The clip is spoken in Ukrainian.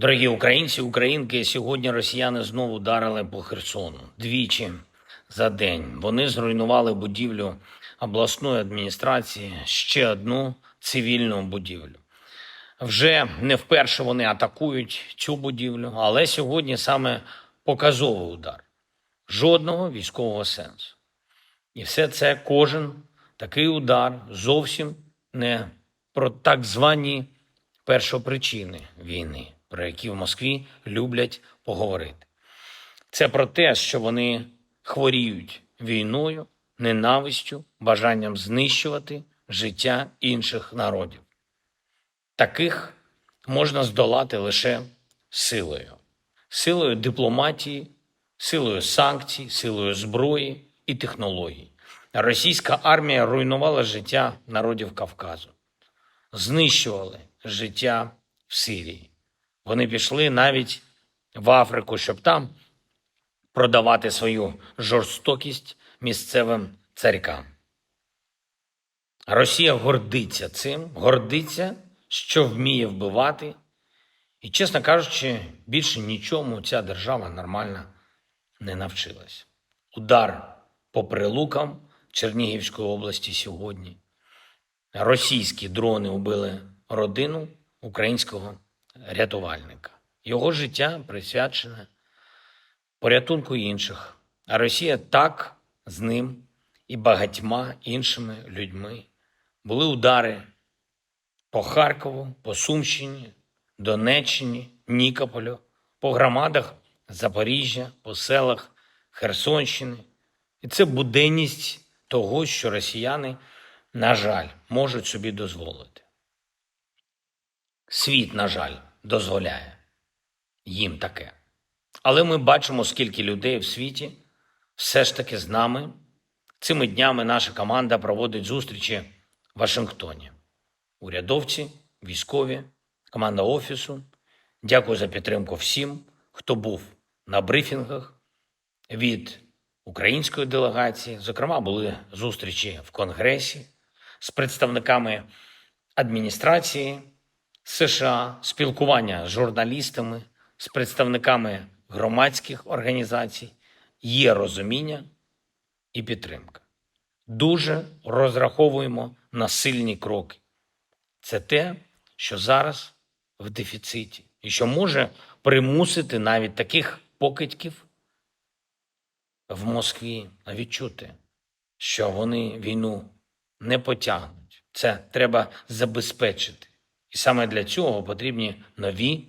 Дорогі українці, українки, сьогодні росіяни знову ударили по Херсону двічі за день. Вони зруйнували будівлю обласної адміністрації, ще одну цивільну будівлю. Вже не вперше вони атакують цю будівлю, але сьогодні саме показовий удар. Жодного військового сенсу. І все це кожен такий удар зовсім не про так звані першопричини війни, про які в Москві люблять поговорити. Це про те, що вони хворіють війною, ненавистю, бажанням знищувати життя інших народів. Таких можна здолати лише силою, силою дипломатії, силою санкцій, силою зброї і технологій. Російська армія руйнувала життя народів Кавказу, знищували життя в Сирії. Вони пішли навіть в Африку, щоб там продавати свою жорстокість місцевим царькам. Росія гордиться цим, гордиться, що вміє вбивати. І, чесно кажучи, більше нічому ця держава нормально не навчилась. Удар по прилукам Чернігівської області сьогодні. Російські дрони убили родину українського рятувальника. Його життя присвячене порятунку інших. А Росія так з ним і багатьма іншими людьми. Були удари по Харкову, по Сумщині, Донеччині, Нікополю, по громадах Запоріжжя, по селах Херсонщини. І це буденність того, що росіяни, на жаль, можуть собі дозволити. Світ, на жаль, дозволяє їм таке. Але ми бачимо, скільки людей в світі все ж таки з нами. Цими днями наша команда проводить зустрічі в Вашингтоні. Урядовці, військові, команда офісу. Дякую за підтримку всім, хто був на брифінгах від української делегації. Зокрема, були зустрічі в Конгресі з представниками адміністрації США, спілкування з журналістами, з представниками громадських організацій. Є розуміння і підтримка. Дуже розраховуємо на сильні кроки. Це те, що зараз в дефіциті, і що може примусити навіть таких покидьків в Москві відчути, що вони війну не потягнуть. Це треба забезпечити. І саме для цього потрібні нові